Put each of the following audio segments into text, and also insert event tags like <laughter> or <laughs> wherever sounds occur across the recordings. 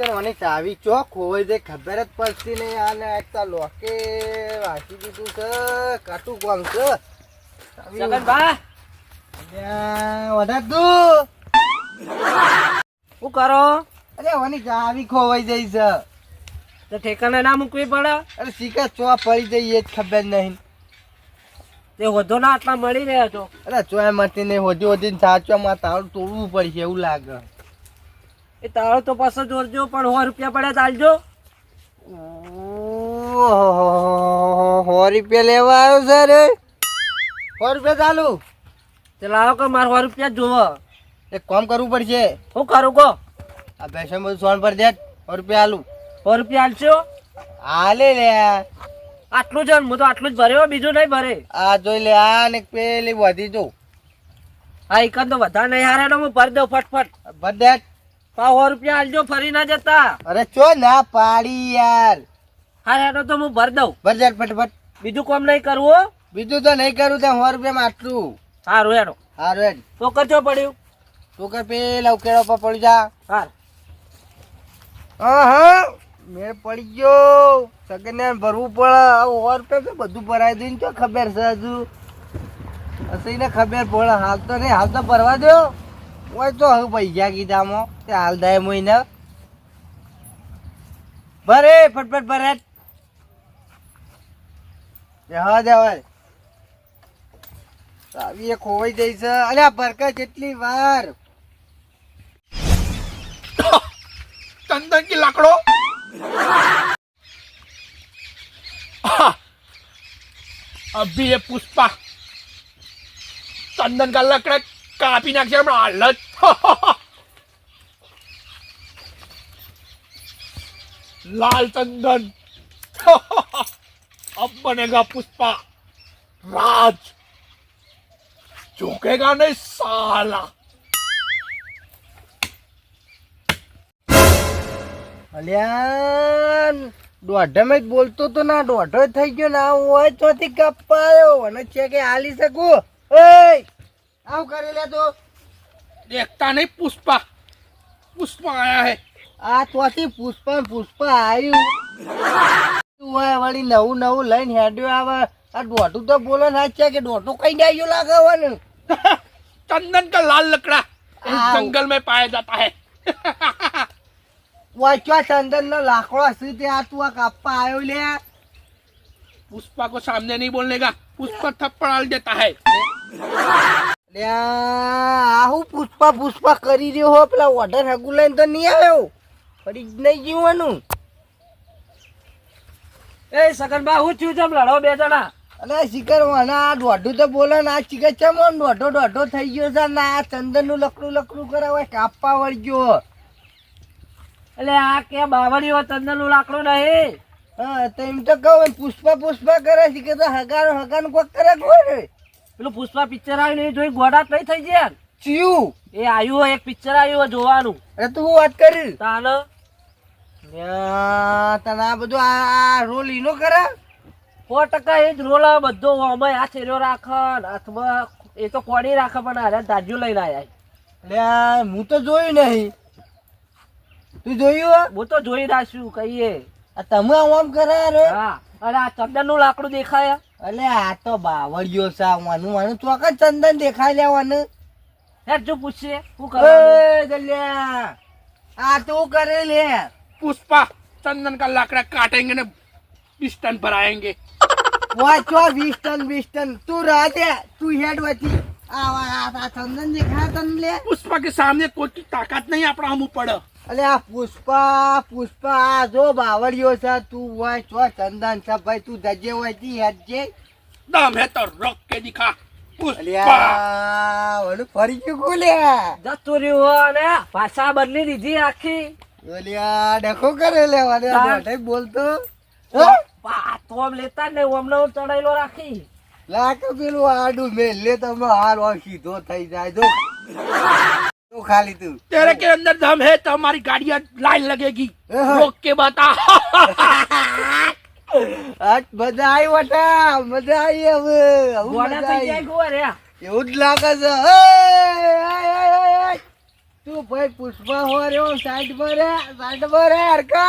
કરવાની ચાવી ચોક હોય તે ખબર જ પડતી નહીં આને. એકતા લોકે વાંચી દીધું છે કાટું કોમ છે. શું કરો? અરે વાની ચાવી ખોવાઈ જઈ છે. તો ના મૂકવી પડે. અરે શીખા ચો પડી જઈ એ જ ખબર નહીં. તે હોધો ના આટલા મળી રહ્યા છો અરે ચો મળતી નહીં હોધી હોધી સાચવામાં તારું તોડવું પડશે એવું લાગે. એ તારો તો પાછો જોરજો પણ સો રૂપિયા પડે ચાલજો સો રૂપિયા લેવા આવ્યો છે રે? સો રૂપિયા ચાલુ ચલાવો લાવો કે મારે સો રૂપિયા જોવો. એક કામ કરવું પડશે. શું કરું કહો. આ પૈસા બધું સોન પર દે સો રૂપિયા આલું. સો રૂપિયા આલશો? હાલે લે આટલું જ હું તો આટલું જ ભર્યો બીજું નહીં ભરે. આ જોઈ લે આ ને પેલી વધી જો. હા એક તો વધારે નહીં હારે હું ભરી દઉં ફટફટ. બધે પાવ રૂપિયા આલજો ફરી ના જતા. અરે ચો ના પાડી યાર. હા હેડો તો હું ભરી દઉં. બજાર ફટફટ. બીજું કોમ નહીં કરવું? બીજું તો નહીં કરું ત્યાં સો રૂપિયામાં આટલું. સારું હેડો. સારું હેડ. તો કરજો પડ્યું? તું કે પેલા ઉકેડો પર પડી જા. હા હા હા મેળ પડી ગયો. સગને ભરવું પડે. આવું સો રૂપિયા તો બધું ભરાઈ દઈને તો ખબર છે હજુ? હસીને ખબર પડે. હાલ તો નહીં હાલ તો ભરવા દો હોય તો હવે પૈસા કીધામાં તે હાલ દાય મહિને ભરે ફટફટ ભરે હા દેવાય ચાવી એ ખોવાઈ જઈ છે અરે આ પરકા જેટલી વાર चंदन की लाकड़ो अभी ये पुष्पा चंदन का लकड़ा काफी नाक से हालत लाल चंदन अब बनेगा पुष्पा राज झुकेगा नहीं साला અલ્યા દોઢમે જ બોલતો તો ના દોઢો જ થઈ ગયો ના હોય ચોથી કપાયો અને છે કે હાલી શકું ઓય આવ કરી લે તો देखता नहीं पुष्पा पुष्पा आया है આ ચોથી પુષ્પા ને પુષ્પા આવ્યું હોય વળી નવું નવું લઈને હેડ્યો આવે આ દોઢું તો બોલો ના છે કે દોઢું કઈ ડાયો લાગે હોય ને चंदन का लाल लकड़ा इस आओ। जंगल में पाया जाता है <laughs> વાંચવા ચંદન નો લાકડો શું તે આ તું આ કાપવા આવ્યો લે पुष्पा को सामने नहीं बोलने का पुष्पा थप्पड़ डाल देता है લ્યા, આ હું પુષ્પા પુષ્પા કરી રહ્યો હો પેલા ઓર્ડર હગુ લઈને તો નહીં આવ્યો. ફરી જ નહીં જીવવાનું. એ સગનભા હું થયું છે? લડો બે જણા. અને શિકર આ દોઢું તો બોલે ને આ શિકર છે મને દોઢો દોઢો થઈ ગયો છે. ને આ ચંદનનું લકડું લકડું કરાવે કાપવા વળગ્યો. એટલે આ કે બાવળીઓ ચંદનનું લાકડું નહીં? હા તો એમ તો કહું પુષ્પા પુષ્પા કરે શિકર તો હગાનું હગાર કોક કરે કોઈ પેલું પુષ્પા પિક્ચર આવ્યું એ જોઈ ગોડા નહીં થઈ ગયા ચિયું. એ આવ્યું એક પિક્ચર આવ્યું જોવાનું. અરે તું વાત કરી? તાને. તને આ બધું આ રોલ ઈનો કરે સો ટકા એ જ રોલ બધો. અમે આ છેલ્લો રાખે હાથમાં એ તો કોડી રાખે પણ અરે દાજુ લઈને આવ્યા એટલે હું તો જોયું નહીં. તું જોયું હે? તો જોઈ રાખ્યું કહીએ. આ તમે આમ કરે અરે હા. અને આ ચંદનનું લાકડું દેખાય. અલે આ તો બાવળિયો છે આ વાનું વાનું ચોક જ ચંદન દેખાય લેવાનું હે જો પૂછીએ શું કરવાનું એ દલિયા આ તું કરે લે पुष्पा चंदन का लाकड़ा काटेंगे ने बिस्टन पर आएंगे વાંચો વીસ ટન વીસ ટન તું રાતે તું હેડ વતી આ આ- આ ચંદન દેખા તમને પુષ્પા કે સામે કોઈ તાકાત નહીં આપણા હમું પડે. અલે આ પુષ્પા પુષ્પા આ જો બાવળિયો છે તું હોય છો ચંદન છે ભાઈ તું જજે હોય તી હજે દમ તો રોક કે દિખા. ફરી ગયું કોલે? જતો રહ્યો અને ભાષા બદલી દીધી આખી. ઓલિયા ડખો કરે લેવા બોલતો. તો લેતા ને ઓમનો ચડાયેલો રાખી. લાખ પેલું આડું મેલ લે તમે હાર હોય સીધો થઈ જાય જો જો ખાલી તું तेरे के अंदर दम है तो हमारी गाड़ियां लाइन लगेगी हाँ। रोक के बता આજ મજા આવી વટા મજા આવી હવે હવે ગોડા મજા થઈ જાય આવી. ગોવા રે એવું જ લાગે છે એ, એ, એ, એ, એ. તું ભાઈ પુષ્પા હો રહ્યો સાઈડ પર રે સાઈડ પર રે હરકા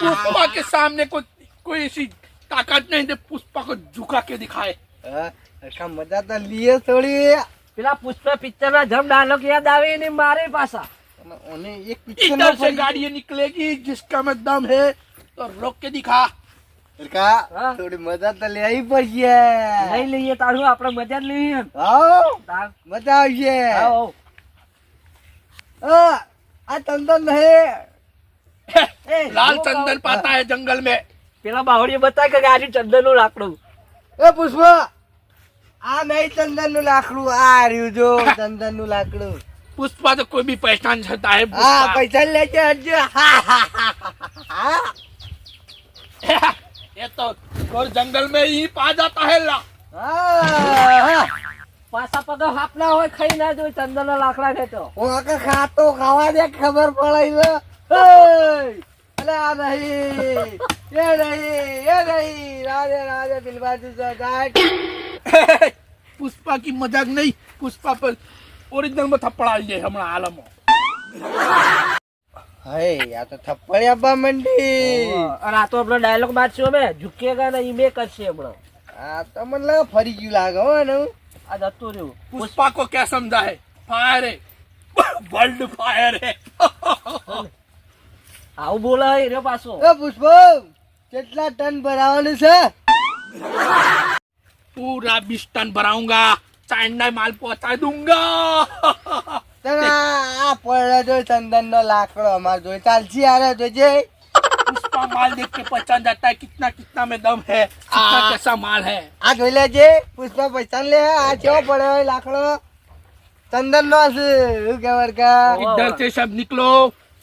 पुष्पा के सामने कोई कोई ऐसी ताकत नहीं है पुष्पा को झुका के दिखाए હા, હરકા મજા તો લીએ થોડી પેલા પુષ્પ પિક્ચર ના જમ ડાયલોગ યાદ આવે ને મારે પાછા અને ઓને એક picture इधर માં से પડી गाड़ी निकलेगी जिसका में दम है तो रोक के दिखा હરકા હા. થોડી મજા તો લેવી પડશે લઈ લઈએ તારું આપણે મજા જ લઈએ ને. હાઉ, તાર- મજા આવશે આવો. હા, આ ચંદન હે એ, लाल જો चंदन કહું. पाता है जंगल में પેલા બાવળીએ બતાય કે ગાડી ચંદન નું લાકડું એ પુષ્પ આ નહીં ચંદનનું લાકડું આ રહ્યું જો <laughs> ચંદનનું લાકડું. પુષ્પા તો કોઈ બી પૈસા છે હા પૈસા લેજે હજુ એ તો ઘોર જંગલ મે ઈ પા જાતા હે લા. પાસા પગ હાપ હોય ખઈ ના જો ચંદન ના લાકડા છે તો. હું આખા ખાતો ખાવા દે ખબર પડાઈ અલે આ નહીં એ નહીં એ નહીં. રાધે રાધે દિલબાજી સગાટ <laughs> પુષ્પા કી મજાક નહીં. પુષ્પા પર ઓરિજિનલમાં થપ્પડ આવી જાય હમણાં હાલમાં. હે આ તો થપ્પડ આપવા મંડી. અરે આ તો આપણો ડાયલોગ મારશું અમે ઝુકેગા ને ઈમે કરશે હમણાં. આ તો મને લાગે ફરી ગયું લાગે હો ને આ જતું રહ્યું. પુષ્પા કો કે સમજાય ફાયર હે વર્લ્ડ ફાયર હે આવું બોલાય રે પાછો. એ પુષ્પ કેટલા ટન ભરાવાનું છે? पूरा बीस टन भराऊंगा चाइना माल पहुंचा दूंगा તને આ આ પડે જો ચંદન નો લાકડો અમાર જોઈ ચાલશી યાર જોજે पुष्पा माल देख के पहचान जाता है कितना कितना में दम है कितना आ- कैसा माल है આ જોઈ લેજે પુષ્પા પૈસા લે આ કેવો પડ્યો એ લાકડો ચંદન નો છે શું કેવર કા ओ। इधर से सब निकलो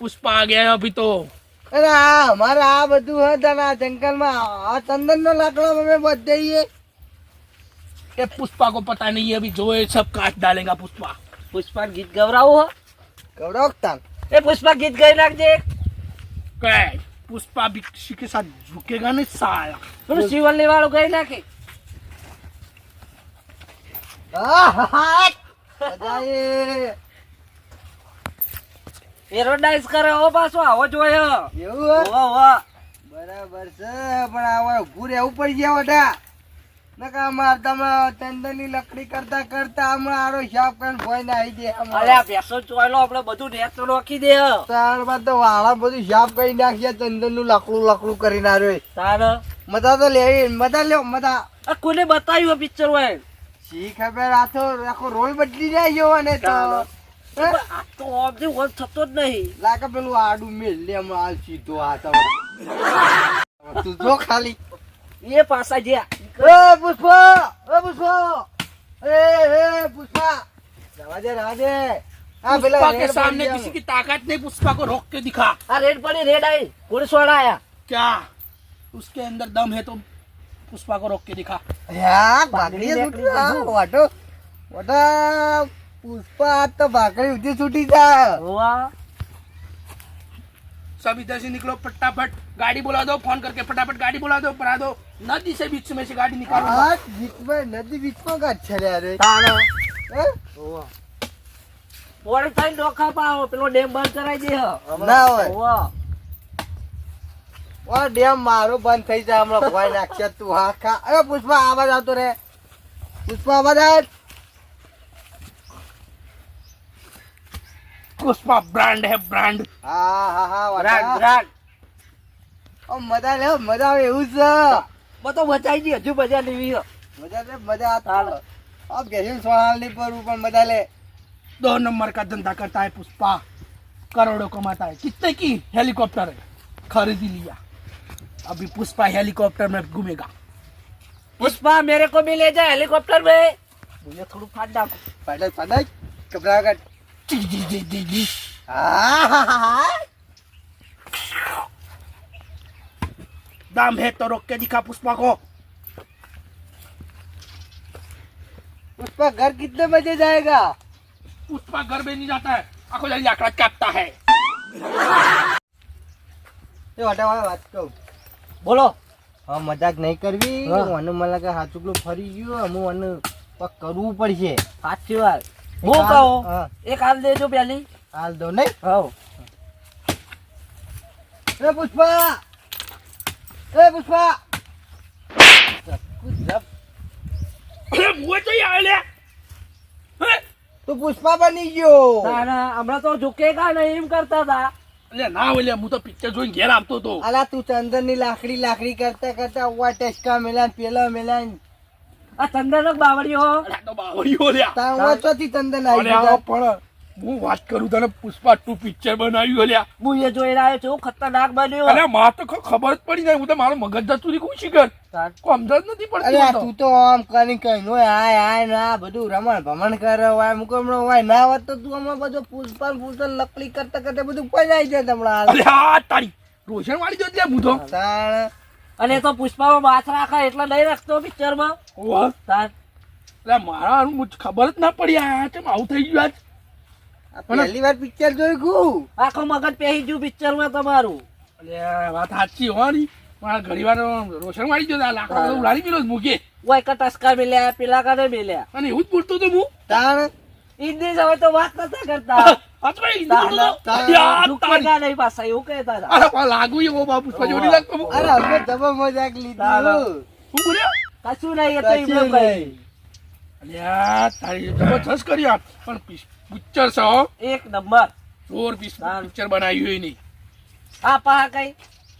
पुष्पा आ गया है अभी तो અરે આ અમારે આ બધું હતા ને આ જંગલમાં આ ચંદન નો લાકડો અમે બધે ये पुष्पा को पता नहीं है अभी जो है सब काट डालेगा पुष्पा પુષ્પા ગીત ગવરાવું હો ગૌરવતા એ પુષ્પા ગીત ગાઈ નાખજે क्या पुष्पा भी किसी के साथ झुकेगा नहीं साला પેલું શિવલ્લી વાળું ગાઈ નાખે એરોડાઇઝ કરે હો પાછો આવો જોયો એવું હે? હોવા હોવા બરાબર છે પણ હવે ઉભું રહેવું પડી ગયા વટા નકા અમાર તમે ચંદનની લકડી કરતા કરતા હમણાં આરો શાપ કરીને ભોય ના આવી દે અરે આ ભેંસો ચોયલો આપણે બધું નેટ નાખી દે. તાર બાદ તો વાળા બધું શાપ કરી નાખ્યા ચંદનનું લાકડું લાકડું કરીને તાર. મજા તો લેવી મજા લ્યો મજા આ કોને બતાવ્યું પિક્ચર હોય શી ખબર આ તો આખો રોલ બદલી જાય ગયો અને તો આ તો ઓમથી ઓમ થતો જ નહીં. લાગે પેલું આડું મેલ લે હમણાં આ સીધો આ તો. તું જો ખાલી. એ પાછા જ્યાં એ પુષ્પા એ પુષ્પા એ એ પુષ્પા રવા દે રવા દે આ પેલા पुष्पा के રેડ सामने પડી किसी की ताकत नहीं पुष्पा को रोक के दिखा આ રેડ પડી રેડ આવી પોલીસ વાળા આયા क्या उसके अंदर दम है तो पुष्पा को रोक के दिखा યા ભાગડી ભાગડી છૂટી જા વાટો વાટા પુષ્પા આજ તો ભાગડી ઉધી છૂટી જા હોવા सब इधर से निकलो फटाफट गाड़ी बुला दो फोन करके फटाफट गाड़ी बुला दो बना दो नदी से बीच में से गाड़ी निकालो આ બીચમાં નદી બીચમાં કાઢ છે રે અરે તારો હે? હોવા પોણી થઈને ડોખા પાવો પેલો ડેમ બંધ કરાવી દે હે. ના હોય. હોવા ઓ ડેમ મારો બંધ થઈ જાય હમણાં ભોય નાખશે તું હા ખા અરે પુષ્પા આવાજ આવતો રે પુષ્પા આવાજ આવ पुष्पा ब्रांड है ब्रांड હા હા હા રાગ વાટા. રાગ ઓ, મજા લે મજા આવે એવું છે બધો બચાઈ દી હજુ મજા લેવી હે. મજા લે મજા આ ચાલો. તો આ ઘેરી સોહાલ નહીં પડવું પણ મજા લે दो नंबर का धंधा करता है पुष्पा करोड़ों कमाता है कितने की हेलीकॉप्टर है खरीद ही लिया अभी पुष्पा हेलीकॉप्टर में घूमेगा पुष्पा मेरे को भी ले जाए हेलीकॉप्टर में मुझे थोड़ा फाट डाको પાડે પાડે ઘબરાગટ जी जी जी जी जी હા હા હા હા दम है तो रोक के दिखा पुष्पा को उसका घर कितने बजे जाएगा पुष्पा घर में नहीं जाता है आखो जल्दी आंकड़ा काटता है એ વાટા વાળા વાત કહું बोलो હા મજાક નહીં કરવી હા. મને મને લાગે હાચુકલું ફરી ગયું અમુક મને પગ કરવું પડશે સાચી વાત હું કહું. એક હાલ દેજો પેલી. હાલ દો નહીં? હવ. એ પુષ્પા! એ પુષ્પા! અરે મુએ તો પુષ્પા બની ગયો. હમણાં તો ઝુકેગા નહીં એમ કરતા હતા. ના હોય હું તો પિક્ચર જોઈને ઘેર આવતો હતો અલા તું ચંદનની લાકડી લાકડી કરતા કરતા ઉવા ટેસ્કા મેલાન પેલા મેલાન. આ ચંદ્રનો બાવળીઓ. તો બાવળીઓ લ્યા. તાં ઉવા ચંદન આવી અરે પણ હું વાત કરું તને પુષ્પા ટુ પિક્ચર બનાવ્યું લ્યા. હું એ જોઈ રહ્યો છું ખતરનાક બન્યું અરે માર તો ખબર જ પડી જાય હું તો મારું મગજ જતું રહી કોઈ શીખર. સમજ જ નથી પડતી અરે તો. તું આમ કરી કઈ નો આય આય ના બધું રમણ ભમણ કરે હોય મુકમણો હોય. ના હોત તો તું હમણાં બધું પુષ્પા પુષ્પા લકડી કરતા કરતા બધું પજાઈ જાય હમણાં. અરે આ તારી રોશન વાળી જો હું તો તાણ. અને તો પુષ્પામાં માથ રાખે એટલે નહીં રાખતો પિક્ચરમાં. ઓહ, મારા ખબર જ ના પડી આ કેમ આવું થઈ ગયું આજ? પહેલી વાર પિક્ચર જોઈ ગયું આખો મગજ પહેરી ગયું પિક્ચરમાં તમારું. અરે વાત સાચી હોવાની. મારા ઘણી વાર રોશન મારી જો લાકડા ઉડાડી પેલો જ મૂકે. ઓય કા મેલ્યા પેલા કાને મેલ્યા? અને એવું જ બોલતો હતો હું? તાણ હિન્દી હવે તો વાત નતા કરતા. <laughs> એક નંબર. જોર પિક્ચર બનાવ્યું નહીં આ પા કઈ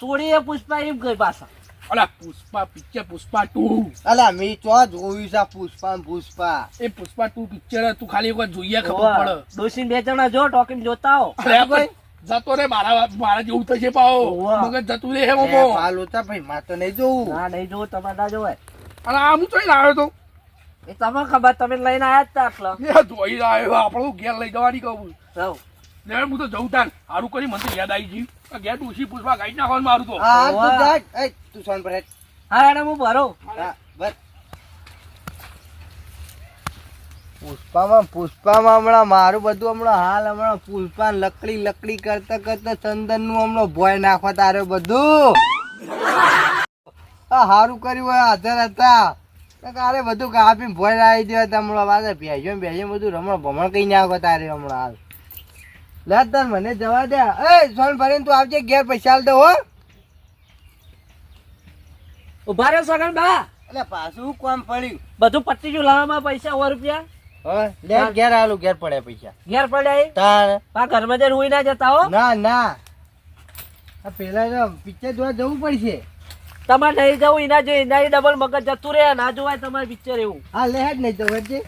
સોડીએ પુષ્પા એમ ગઈ પાછા. અલા પુષ્પા પિક્ચર પુષ્પા ટુ અલા મેં ચો જોયું છે પુષ્પા પુષ્પા એ પુષ્પા ટુ પિક્ચર તું ખાલી એક જોઈએ ખબર પડે ડોસી બે જણા જો ટોકીમ જોતા હો પણ જતો રે મારા મારા જેવું થશે પાઓ. મગજ જતું રે હે મોમો પાલ ઓછા ભાઈ માં તો નહીં જોવું ના નહીં જોવું તમારે ના જોવાય અને આ હું જોઈને આવ્યો તો એ તમને ખબર તમે લઈને આયા જ તા આટલા ધોઈ આવ્યો આપણું ઘેર લઈ જવાની કહું. લે હું તો જઉં તાન. હારું કરી મને તો યાદ આવી ગયું. આ ગેટ ડૂસી પૂછવા ગાઈ નાખવાનું મારું તો. હા તું જા એ તું સોન પર હા એને હું ભરો. હા, બસ પુષ્પામાં પુષ્પામાં હમણાં મારું બધું હમણાં હાલ હમણાં પુષ્પા ને લકડી લકડી કરતા કરતા ચંદનનું હમણાં ભોય નાખવા તારે બધું. આ હારું કર્યું હોય હાજર હતા. તારે બધું કાપી ભોય લાવી દેવા હમણાં. પાછા ભેજો ભેજો બધું રમણ ભમણ કઈ નાખો તારે હમણાં હાલ. લે તાર મને જવા દે. એ સોન ભરીને તું આવજે ઘેર પૈસા આલ દે હો. ઊભા રહ્યો સોગન બા. એટલે પાછું કોમ પડ્યું? બધું પટ્ટી જો લાવવામાં પૈસા સો રૂપિયા. લે ઘેર આલું ઘેર પડે પૈસા. ઘેર પડ્યા તાર પા ઘરમાં જઈને હુઈ ના જતા હો. ના ના. આ પેલા પિક્ચર જોવા જવું પડશે. તમારે નહીં જવું એના જોઈ એના ડબલ મગજ જતું રહે ના જોવાય તમારે પિક્ચર એવું. હા લે જ નહીં જવું હેડજે.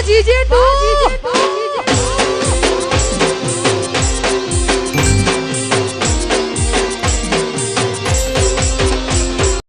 જો વાજી જેટલું